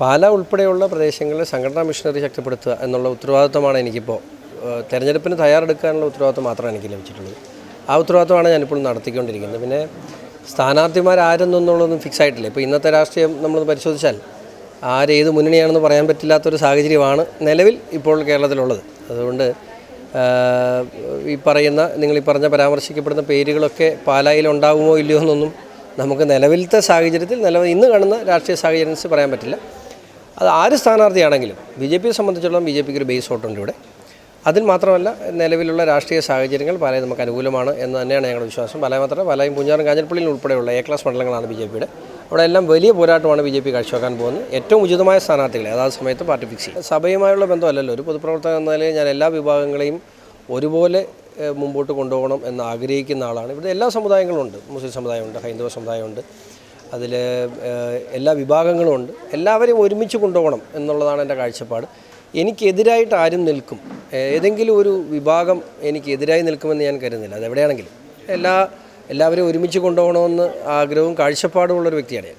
പാല ഉൾപ്പെടെയുള്ള പ്രദേശങ്ങളിൽ സംഘടനാ മിഷനറി ശക്തിപ്പെടുത്തുക എന്നുള്ള ഉത്തരവാദിത്വമാണ് എനിക്കിപ്പോൾ തെരഞ്ഞെടുപ്പിന് തയ്യാറെടുക്കാനുള്ള ഉത്തരവാദിത്വം മാത്രമാണ് എനിക്ക് ലഭിച്ചിട്ടുള്ളത് ആ ഉത്തരവാദിത്വമാണ് ഞാനിപ്പോൾ നടത്തിക്കൊണ്ടിരിക്കുന്നത്. പിന്നെ സ്ഥാനാർത്ഥിമാരാരെന്നുള്ളതൊന്നും ഫിക്സ് ആയിട്ടില്ല. ഇപ്പോൾ ഇന്നത്തെ രാഷ്ട്രീയം നമ്മൾ പരിശോധിച്ചാൽ ആരേത് മുന്നണിയാണെന്ന് പറയാൻ പറ്റില്ലാത്തൊരു സാഹചര്യമാണ് നിലവിൽ ഇപ്പോൾ കേരളത്തിലുള്ളത്. അതുകൊണ്ട് ഈ പറയുന്ന നിങ്ങൾ ഈ പറഞ്ഞ പരാമർശിക്കപ്പെടുന്ന പേരുകളൊക്കെ പാലായിൽ ഉണ്ടാകുമോ ഇല്ലയോ എന്നൊന്നും നമുക്ക് നിലവിലത്തെ സാഹചര്യത്തിൽ നിലവിൽ ഇന്ന് കാണുന്ന രാഷ്ട്രീയ സാഹചര്യം പറയാൻ പറ്റില്ല. അത് ആര് സ്ഥാനാർത്ഥിയാണെങ്കിലും ബി ജെ പിയെ സംബന്ധിച്ചിടത്തോളം ബി ജെ പിക്ക് ഒരു ബേസ് വോട്ടുണ്ട് ഇവിടെ അതിൽ മാത്രമല്ല നിലവിലുള്ള രാഷ്ട്രീയ സാഹചര്യങ്ങൾ പലയും നമുക്ക് അനുകൂലമാണ് എന്ന് തന്നെയാണ് ഞങ്ങളുടെ വിശ്വാസം. പല മാത്രമല്ല പലയും പൂഞ്ഞാറും കാഞ്ഞിരപ്പള്ളിയിൽ ഉൾപ്പെടെയുള്ള എ ക്ലാസ് മണ്ഡലങ്ങളാണ് ബി ജെ പിയുടെ. അവിടെ എല്ലാം വലിയ പോരാട്ടമാണ് ബി ജെ പി കാഴ്ചവെക്കാൻ പോകുന്നത്. ഏറ്റവും ഉചിതമായ സ്ഥാനാർത്ഥികളെ അതാത് സമയത്ത് പാർട്ടി ഫിക്സ് ചെയ്യും സഭയുമായുള്ള ബന്ധമല്ലല്ലോ. ഒരു പൊതുപ്രവർത്തകൻ എന്ന നിലയിൽ ഞാൻ എല്ലാ വിഭാഗങ്ങളെയും ഒരുപോലെ മുമ്പോട്ട് കൊണ്ടുപോകണം എന്ന് ആഗ്രഹിക്കുന്ന ആളാണ്. ഇവിടെ എല്ലാ സമുദായങ്ങളും ഉണ്ട്. മുസ്ലിം സമുദായമുണ്ട് ഹൈന്ദവ സമുദായമുണ്ട്. അതിൽ എല്ലാ വിഭാഗങ്ങളും ഉണ്ട്. എല്ലാവരെയും ഒരുമിച്ച് കൊണ്ടുപോകണം എന്നുള്ളതാണ് എന്റെ കാഴ്ചപ്പാട്. എനിക്കെതിരായിട്ട് ആരും നിൽക്കും. ഏതെങ്കിലും ഒരു വിഭാഗം എനിക്കെതിരായി നിൽക്കുമെന്ന് ഞാൻ കരുതുന്നില്ല. അതെവിടെയാണെങ്കിലും. എല്ലാ എല്ലാവരെയും ഒരുമിച്ച് കൊണ്ടുപോകണമെന്ന് ആഗ്രഹവും കാഴ്ചപ്പാടുമുള്ളൊരു വ്യക്തിയാണ് ഞാൻ.